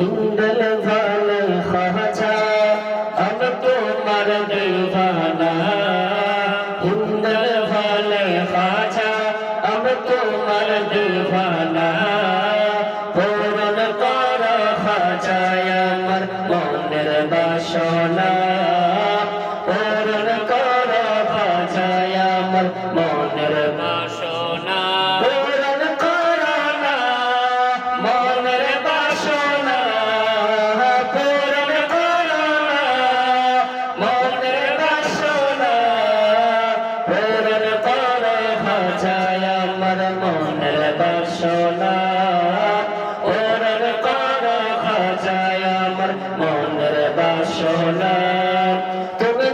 হিন্দল ভালে খাজা আমি তোমার দিওয়ানা হিন্দল ভালে খাজা আমি তোমার দিওয়ানা আমার মনের বাসনা পূরণ কর খাজায় আমার মনের বাসনা। তুমি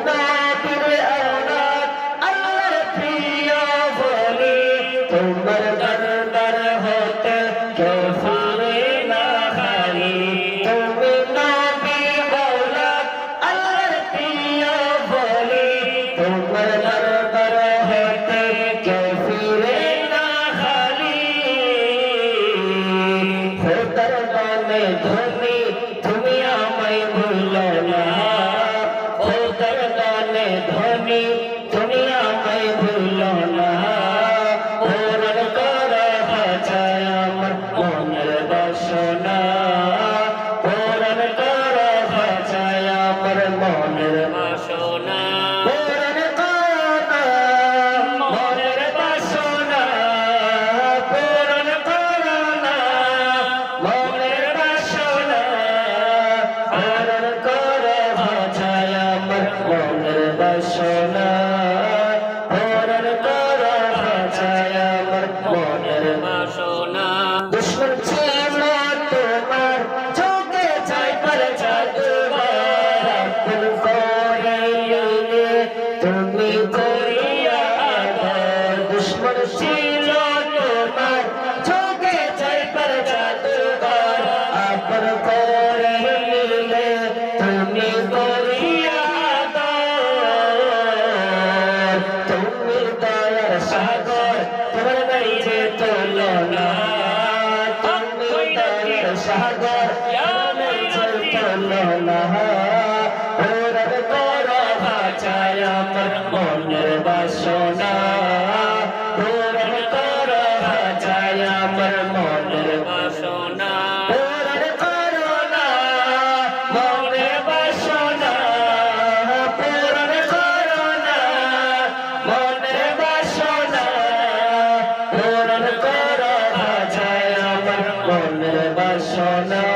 তোমার না নবীর আওলাদ আল্লাহর প্রিয় বলি। তোমার ধনী তুমি আমায় ভুলো না। খোদার নামে ধনী তুমি আমায় ভুলো না। পূরণ কর মনের বাসনা। পূরণ কর মনের সাগর তোর নাই যে তুলনা তুমি দয়ার সাগর তোর নাই যে তুলনা ওর কর ভাচায় আমার মনের বাসনা। মনের বাসনা।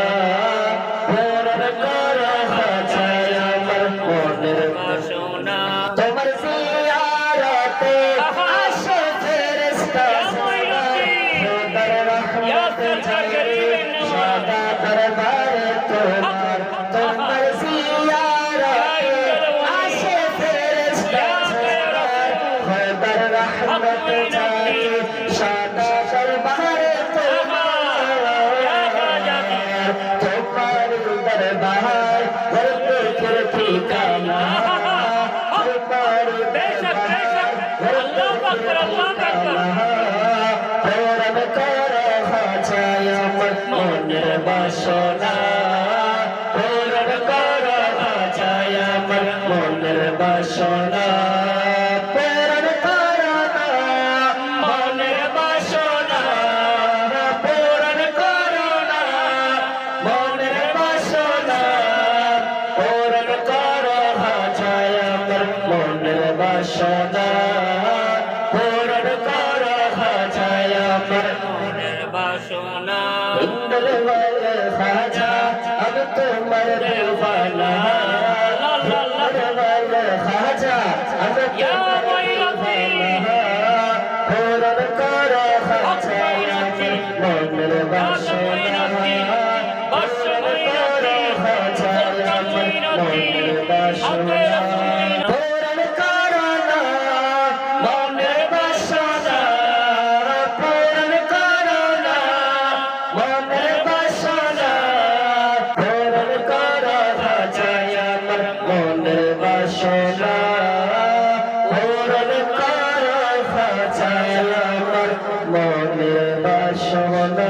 বাসনা। পূরণ কর হাজায় আমার মনের বাসনা। পূরণ কর মনের বাসনা। পূরণ কর মনের বাসনা। পূরণ কর হাজায় আমার মনের বাসনা। ওয়ালে খাজা আমি তোমার দিওয়ানা খাজা আমি তোমার মনে বাসনা।